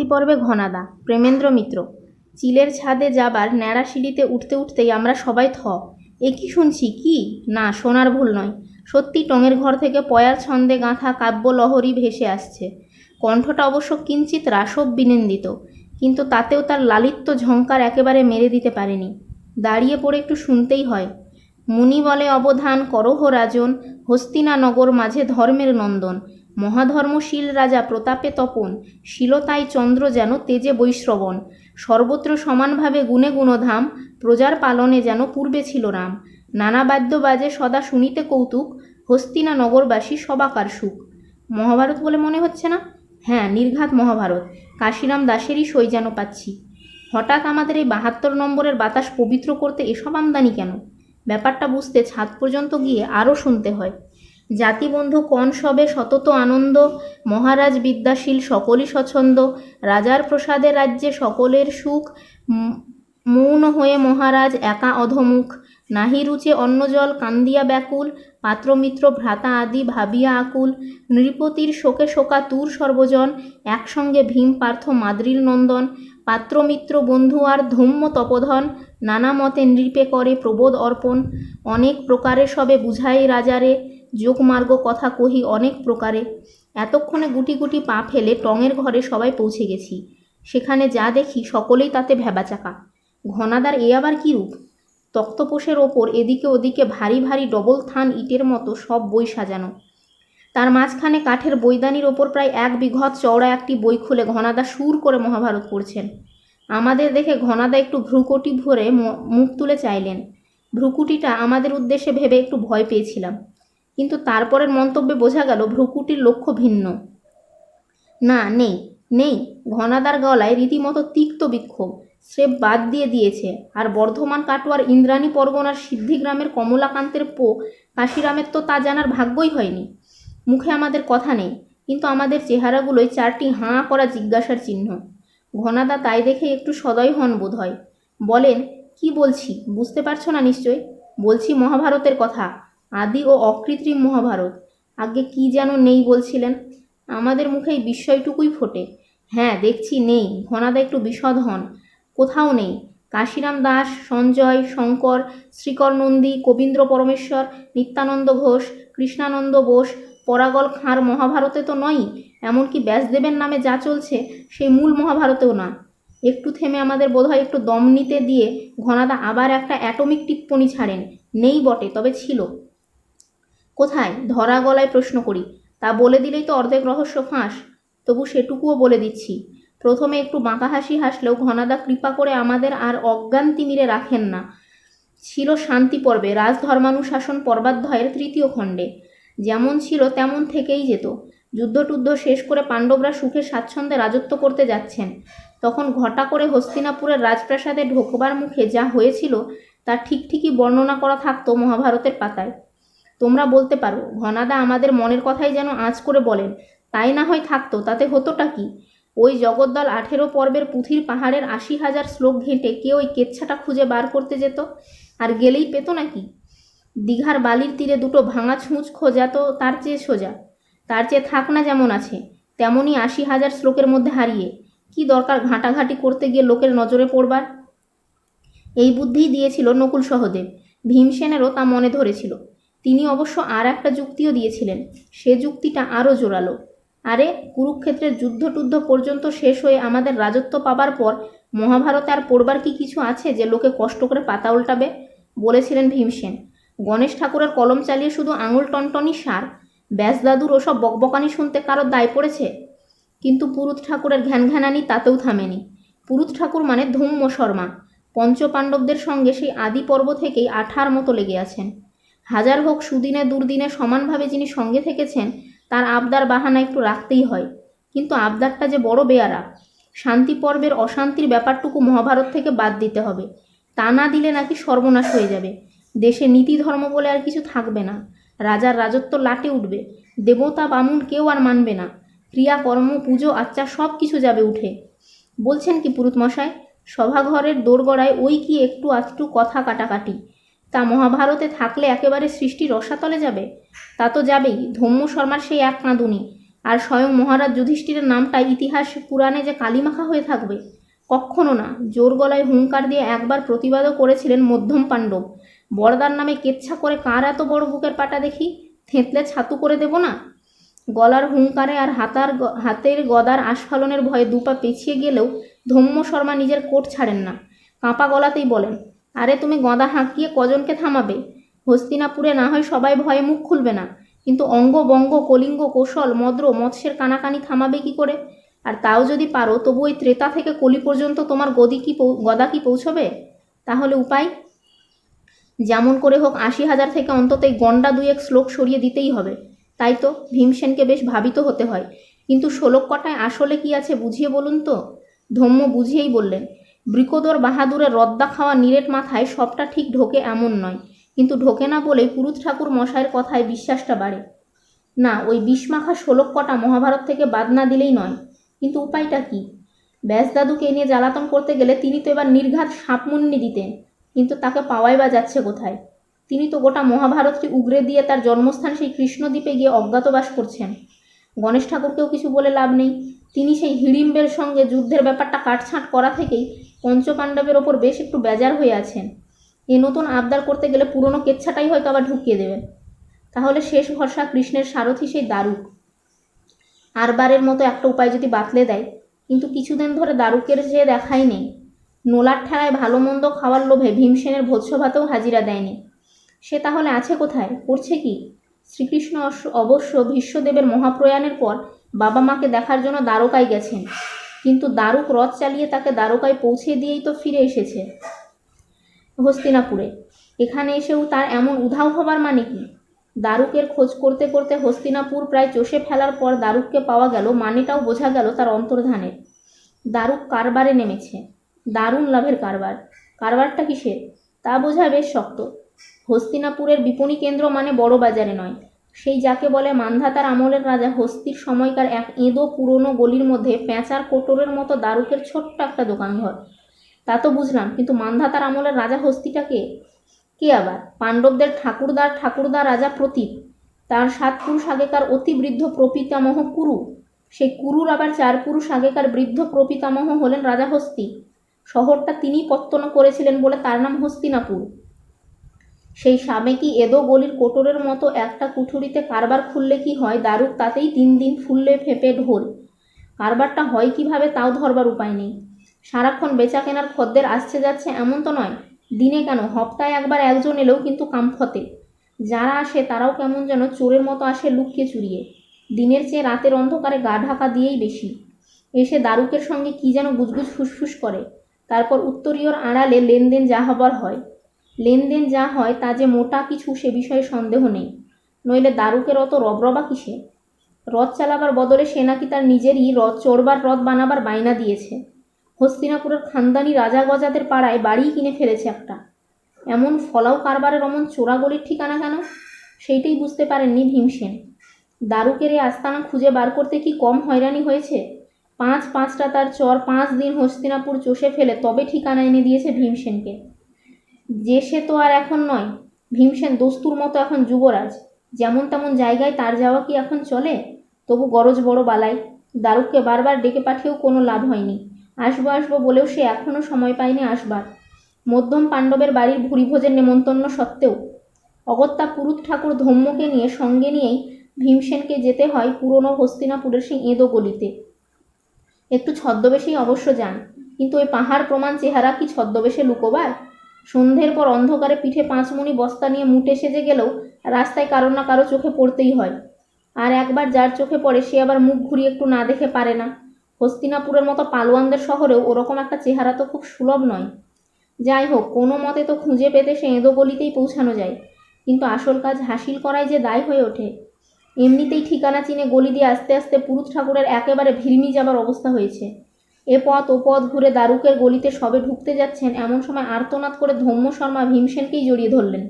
শান্তি পর্বে ঘনাদা, প্রেমেন্দ্র মিত্র। চিলের ছাদে যাবার ন্যাড়া সিঁড়িতে উঠতে উঠতেই আমরা সবাই থ। এ কি শুনছি, কি? না, শোনার ভুল নয়। সত্যি টঙের ঘর থেকে পয়ার ছন্দে গাঁথা কাব্য লহরী ভেসে আসছে। কণ্ঠটা অবশ্য কিঞ্চিত রাসব বিনিন্দিত, কিন্তু তাতেও তার লালিত্য ঝঙ্কার একেবারে মেরে দিতে পারেনি। দাঁড়িয়ে পড়ে একটু শুনতেই হয়। মুনি বলে, অবধান করহ রাজন, হস্তিনানগর মাঝে ধর্মের নন্দন। মহাধর্মশীল রাজা প্রতাপে তপন শিলতাই চন্দ্র যেন তেজে বৈশ্রবণ। সর্বত্র সমানভাবে গুণে গুণধাম, প্রজার পালনে যেন পূর্বে ছিল রাম। নানা বাদ্য বাজে সদা শুনিতে কৌতুক, হস্তিনা নগরবাসী সবাকার সুখ। মহাভারত বলে মনে হচ্ছে না? হ্যাঁ নির্ঘাত মহাভারত। কাশিরাম দাসেরই সই যেন পাচ্ছি। হঠাৎ আমাদের এই বাহাত্তর নম্বরের বাতাস পবিত্র করতে এসব আমদানি কেন? ব্যাপারটা বুঝতে ছাদ পর্যন্ত গিয়ে আরও শুনতে হয়। জাতিবন্ধু কণ সবে সতত আনন্দ? মহারাজ বিদ্যাশীল সকলই স্বচ্ছন্দ। রাজার প্রসাদে রাজ্যে সকলের সুখ। মৌন হয়ে মহারাজ একা অধমুখ। নাহি রুচে অন্নজল কান্দিয়া ব্যাকুল। পাত্রমিত্র ভ্রাতা আদি ভাবিয়া আকুল। নৃপতির শোকে শোকা তুর সর্বজন। একসঙ্গে ভীম পার্থ মাদ্রির নন্দন। পাত্রমিত্র বন্ধু আর ধৌম্য তপোধন। নানা মতে নৃপে করে প্রবোধ অর্পণ। অনেক প্রকারে সবে বুঝাই রাজারে। যোগমার্গ কথা কহি অনেক প্রকারে। এতক্ষণে গুটি গুটি পা ফেলে টঙের ঘরে সবাই পৌঁছে গেছি। সেখানে যা দেখি সকলেই তাতে ভেবাচাকা ঘনাদার এ আবার কী রূপ? তক্তপোষের ওপর এদিকে ওদিকে ভারী ভারী ডবল থান ইটের মতো সব বই সাজানো। তার মাঝখানে কাঠের বৈদানির ওপর প্রায় এক বিঘত চওড়া একটি বই খুলে ঘনাদা সুর করে মহাভারত পড়ছেন। আমাদের দেখে ঘনাদা একটু ভ্রুকটি ভরে মুখ তুলে চাইলেন। ভ্রুকুটিটা আমাদের উদ্দেশ্যে ভেবে একটু ভয় পেয়েছিলাম। কিন্তু তারপরের মন্তব্যে বোঝা গেল ভ্রুকুটির লক্ষ্য ভিন্ন। না, নেই নেই, ঘনাদার গলায় রীতিমতো তিক্ত বিক্ষোভ। স্রেফ বাদ দিয়ে দিয়েছে। আর বর্ধমান কাটোয়ার ইন্দ্রাণী পরগনার সিদ্ধিগ্রামের কমলাকান্তের পো, কাশিরামের তো তা জানার ভাগ্যই হয়নি। মুখে আমাদের কথা নেই, কিন্তু আমাদের চেহারাগুলোই চারটি হাঁ করা জিজ্ঞাসার চিহ্ন। ঘনাদা তাই দেখে একটু সদয় হন বোধ হয় বলেন, কি বলছি? বুঝতে পারছ না নিশ্চয়? বলছি মহাভারতের কথা। আদি ও অকৃত্রিম মহাভারত। আগে কি যেন নেই বলছিলেন। আমাদের মুখে এই বিস্ময়টুকুই ফোটে। হ্যাঁ দেখছি নেই। ঘনাদা একটু বিশদ হন। কোথাও নেই। কাশিরাম দাস, সঞ্জয়, শঙ্কর শ্রীকর নন্দী কবীন্দ্র পরমেশ্বর, নিত্যানন্দ ঘোষ, কৃষ্ণানন্দ বোস, পরাগল খাঁর মহাভারতে তো নয়ই। এমনকি ব্যাসদেবের নামে যা চলছে, সেই মূল মহাভারতেও না। একটু থেমে আমাদের বোধহয় একটু দম নিতে দিয়ে ঘনাদা আবার একটা অ্যাটমিক টিপ্পনি ছাড়েন। নেই বটে, তবে ছিল। কোথায়? ধরা গলায় প্রশ্ন করি। তা বলে দিলেই তো অর্ধেক রহস্য ফাঁস। তবু সেটুকুও বলে দিচ্ছি। প্রথমে একটু বাঁকা হাসি হাসলেও ঘনাদা কৃপা করে আমাদের আর অজ্ঞান তিমিরে রাখেন না। ছিল শান্তি পর্বে, রাজধর্মানুশাসন পর্বাধ্যায়ের তৃতীয় খণ্ডে। যেমন ছিল তেমন থেকেই যেত। যুদ্ধটুদ্ধ শেষ করে পাণ্ডবরা সুখে স্বাচ্ছন্দ্যে রাজত্ব করতে যাচ্ছেন। তখন ঘটা করে হস্তিনাপুরের রাজপ্রাসাদে ঢোকবার মুখে যা হয়েছিল, তা ঠিক ঠিকই বর্ণনা করা থাকতো মহাভারতের পাতায়। তোমরা বলতে পারো, ঘনাদা আমাদের মনের কথাই যেন আঁচ করে বলেন, তাই না হয় থাকতো, তাতে হতোটা কি? ওই জগদ্দল আঠেরো পর্বের পুঁথির পাহাড়ের আশি হাজার শ্লোক ঘেঁটে কে ওই কেচ্ছাটা খুঁজে বার করতে যেত? আর গেলেই পেত নাকি? দীঘার বালির তীরে দুটো ভাঙা ছুঁচ খোঁজা তো তার চেয়ে সোজা। তার চেয়ে থাক না যেমন আছে, তেমনই আশি হাজার শ্লোকের মধ্যে হারিয়ে। কি দরকার ঘাঁটাঘাঁটি করতে গিয়ে লোকের নজরে পড়বার? এই বুদ্ধিই দিয়েছিল নকুল সহদেব। ভীমসেনেরও তা মনে ধরেছিল। তিনি অবশ্য আর একটা যুক্তিও দিয়েছিলেন। সে যুক্তিটা আরও জোরালো। আরে, কুরুক্ষেত্রের যুদ্ধ টুদ্ধ পর্যন্ত শেষ হয়ে আমাদের রাজত্ব পাবার পর মহাভারতে আর পড়বার কি কিছু আছে যে লোকে কষ্ট করে পাতা উল্টাবে? বলেছিলেন ভীমসেন। গণেশ ঠাকুরের কলম চালিয়ে শুধু আঙুল টনটনি সার। ব্যাসদাদুর ওসব বকবকানি শুনতে কারোর দায় পড়েছে? কিন্তু পুরুত ঠাকুরের ঘ্যান ঘ্যানানি তাতেও থামেনি। পুরুত ঠাকুর মানে ধৌম্য শর্মা। পঞ্চপাণ্ডবদের সঙ্গে সেই আদি পর্ব থেকেই আঠার মতো লেগে আছেন। হাজার হোক সুদিনে দুর্দিনে সমানভাবে যিনি সঙ্গে থেকেছেন, তার আবদার বাহানা একটু রাখতেই হয়। কিন্তু আবদারটা যে বড় বেয়ারা। শান্তি পর্বের অশান্তির ব্যাপারটুকু মহাভারত থেকে বাদ দিতে হবে। তা না দিলে নাকি সর্বনাশ হয়ে যাবে। দেশে নীতি ধর্ম বলে আর কিছু থাকবে না। রাজার রাজত্ব লাটে উঠবে। দেবতা, বামুন কেউ আর মানবে না। ক্রিয়া, কর্ম, পুজো আচ্চা সব কিছু যাবে উঠে। বলছেন কি পুরুত মশাই, সভাঘরের দোরগড়ায় ওই কি একটু আধটু কথা কাটাকাটি। তা মহাভারতে থাকলে একেবারে সৃষ্টি রসাতলে যাবে? তা তো যাবেই, ধম্ম শর্মার সেই এক কাঁদুনি। আর স্বয়ং মহারাজ যুধিষ্ঠিরের নামটা ইতিহাস পুরাণে যে কালিমাখা হয়ে থাকবে? কখনো না, জোর গলায় হুঙ্কার দিয়ে একবার প্রতিবাদও করেছিলেন মধ্যম পাণ্ডব। বরদার নামে কেচ্ছা করে কার এত বড় বুকের পাটা দেখি? থেঁতলে ছাতু করে দেব না? গলার হুঙ্কারে আর হাতার হাতের গদার আস্ফালনের ভয়ে দুপা পেছিয়ে গেলেও ধম্ম শর্মা নিজের কোট ছাড়েন না। কাঁপা গলাতেই বলেন আরে তুমি গদা হাঁকিয়ে কজনকে থামাবে? হস্তিনাপুরে না হয় সবাই ভয়ে মুখ খুলবে না। কিন্তু অঙ্গ, বঙ্গ, কলিঙ্গ, কৌশল, মদ্র, মৎস্যের কানাকানি থামাবে কি করে? আর তাও যদি পারো, তবু ওই ত্রেতা থেকে কলি পর্যন্ত তোমার গদি কি গদা কি পৌঁছবে? তাহলে উপায়? যেমন করে হোক আশি হাজার থেকে অন্তত এই গন্ডা দুয়েক শ্লোক সরিয়ে দিতেই হবে। তাই তো ভীমসেনকে বেশ ভাবিত হতে হয়। কিন্তু ষোলক কটায় আসলে কি আছে বুঝিয়ে বলুন তো? ধম্ম বুঝিয়েই বললেন। বৃকোদর বাহাদুরের রদ্দা খাওয়া নিরেট মাথায় সবটা ঠিক ঢোকে এমন নয়, কিন্তু ঢোকে না বলেই পুরুত ঠাকুর মশাইয়ের কথায় বিশ্বাসটা বাড়ে। না, ওই বিষমাখা ষোলক কটা মহাভারত থেকে বাদ না দিলেই নয়, কিন্তু উপায়টা কি? ব্যাস দাদুকে নিয়ে জ্বালাতন করতে গেলে তিনি তো এবার নির্ঘাত সাপমুন্নি দিতেন, কিন্তু তাকে পাওয়াই বা যাচ্ছে কোথায়? তিনি তো গোটা মহাভারতকে উগরে দিয়ে তার জন্মস্থান সেই কৃষ্ণদ্বীপে গিয়ে অজ্ঞাতবাস করছেন। গণেশ ঠাকুরকেও কিছু বলে লাভ নেই, তিনি সেই হিড়িম্বের সঙ্গে যুদ্ধের ব্যাপারটা কাটছাঁট করা থেকেই পঞ্চপাণ্ডবের ওপর বেশ একটু বেজার হয়ে আছেন। এ নতুন আবদার করতে গেলে পুরনো কেচ্ছাটাই হয়তো আবার ঢুকিয়ে দেবেন। তাহলে শেষ ভরসা কৃষ্ণের সারথি সেই দারুক। আরবারের মতো একটা উপায় যদি বাতলে দেয়, কিন্তু কিছুদিন ধরে দারুকের যে দেখাই নেই, নোলার ঠেলায় ভালো মন্দ খাওয়ার লোভে ভীমসেনের ভোজ্যভাতেও হাজিরা দেয়নি। সে তাহলে আছে কোথায়? করছে কি? শ্রীকৃষ্ণ অবশ্য ভীষ্মদেবের মহাপ্রয়াণের পর বাবা মাকে দেখার জন্য দ্বারকায় গেছেন। কিন্তু দারুক রথ চালিয়ে তাকে দ্বারকায় পৌঁছে দিয়েই তো ফিরে এসেছে হস্তিনাপুরে। এখানে এসেও তার এমন উধাও হবার মানে কি? দারুকের খোঁজ করতে করতে হস্তিনাপুর প্রায় চষে ফেলার পর দারুককে পাওয়া গেল, মানেটাও বোঝা গেল তার অন্তর্ধানের। দারুক কারবারে নেমেছে। দারুণ লাভের কারবার। কারবারটা কিসের? তা বোঝা বেশ শক্ত। হস্তিনাপুরের বিপণী কেন্দ্র মানে বড় বাজারে নয়। সেই যাকে বলে মান্ধাতার আমলের রাজা, হস্তির সময়কার এক এঁদো পুরনো গলির মধ্যে পেঁচার কোটরের মতো দারুকের ছোট্ট একটা দোকানঘর তা তো বুঝলাম, কিন্তু মান্ধাতার আমলের রাজা, হস্তিটা কে আবার? পাণ্ডবদের ঠাকুরদার ঠাকুরদা রাজা প্রতীপ। তার সাত পুরুষ আগেকার অতি বৃদ্ধ প্রপিতামহ কুরু। সেই কুরুর আবার চার পুরুষ আগেকার বৃদ্ধ প্রপিতামহ হলেন রাজা, হস্তি। শহরটা তিনিই পত্তন করেছিলেন বলে তার নাম হস্তিনাপুর। সেই সাবেকি এদো গলির কোটরের মতো একটা কুঠুরিতে কারবার খুললে কি হয়? দারুক তাতেই দিন দিন ফুললে ফেপে ঢোল। কারবারটা হয় কীভাবে তাও ধরবার উপায় নেই। সারাক্ষণ বেচা কেনার খদ্দের আসছে যাচ্ছে এমন তো নয়। দিনে কেন? হপ্তায় একবার একজন এলেও কিন্তু কামফতে যারা আসে তারাও কেমন যেন চোরের মতো আসে লুকিয়ে চুরিয়ে। দিনের চেয়ে রাতের অন্ধকারে গা ঢাকা দিয়েই বেশি। এসে দারুকের সঙ্গে কি যেন গুজগুজ ফুসফুস করে। তারপর উত্তরীয়র আড়ালে লেনদেন যা হবার হয়। লেনদেন যা হয় তা যে মোটা কিছু সে বিষয়ে সন্দেহ নেই। নইলে দারুকের অত রবরবা কিসে? রথ চালাবার বদলে সে নাকি তার নিজেরই রথ, চড়বার রথ বানাবার বায়না দিয়েছে। হস্তিনাপুরের খানদানি রাজা গজাদের পাড়ায় বাড়ি কিনে ফেলেছে একটা। এমন ফলাও কারবারের অমন চোরাগলির ঠিকানা কেন? সেইটাই বুঝতে পারেননি ভীমসেন। দারুকের এই আস্তানা খুঁজে বার করতে কি কম হয়রানি হয়েছে? পাঁচ পাঁচটা তার চর পাঁচ দিন হস্তিনাপুর চষে ফেলে তবে ঠিকানা এনে দিয়েছে ভীমসেনকে। যে সে তো আর এখন নয়। ভীমসেন দস্তুর মতো এখন যুবরাজ। যেমন তেমন জায়গায় তার যাওয়া কি এখন চলে? তবু গরজ বড় বালাই। দারুককে বারবার ডেকে পাঠিয়েও কোনো লাভ হয়নি। আসব আসব বলেও সে এখনও সময় পায়নি আসবার। মধ্যম পাণ্ডবের বাড়ির ভুরিভোজের নেমন্তন্ন সত্ত্বেও অগত্যা পুরুত ঠাকুর ধম্মকে নিয়ে সঙ্গে নিয়েই ভীমসেনকে যেতে হয় পুরনো হস্তিনাপুরের সেই এঁদো গলিতে। একটু ছদ্মবেশেই অবশ্য যান। কিন্তু ওই পাহাড় প্রমাণ চেহারা কি ছদ্মবেশে লুকোবার? সন্ধ্যের পর অন্ধকারে পিঠে পাঁচমণি বস্তা নিয়ে মুটে সেজে গেলেও রাস্তায় কারও না কারও চোখে পড়তেই হয়। আর একবার যার চোখে পড়ে, সে আবার মুখ ঘুরিয়ে একটু না দেখে পারে না। হস্তিনাপুরের মতো পালোয়ানদের শহরেও ওরকম একটা চেহারা তো খুব সুলভ নয়। যাই হোক, কোনো মতে তো খুঁজে পেতে সে এঁদো গলিতেই পৌঁছানো যায়। কিন্তু আসল কাজ হাসিল করাই যে দায় হয়ে ওঠে। এমনিতেই ঠিকানা চিনে গলি দিয়ে আস্তে আস্তে পুরুত ঠাকুরের একেবারে ভিড়মি যাবার অবস্থা হয়েছে। এ পথ ও পথ ঘুরে দারুকের গলিতে সবে ঢুকতে যাচ্ছেন, এমন সময় আর্তনাদ করে ধম্ম শর্মা ভীমসেনকেই জড়িয়ে ধরলেন।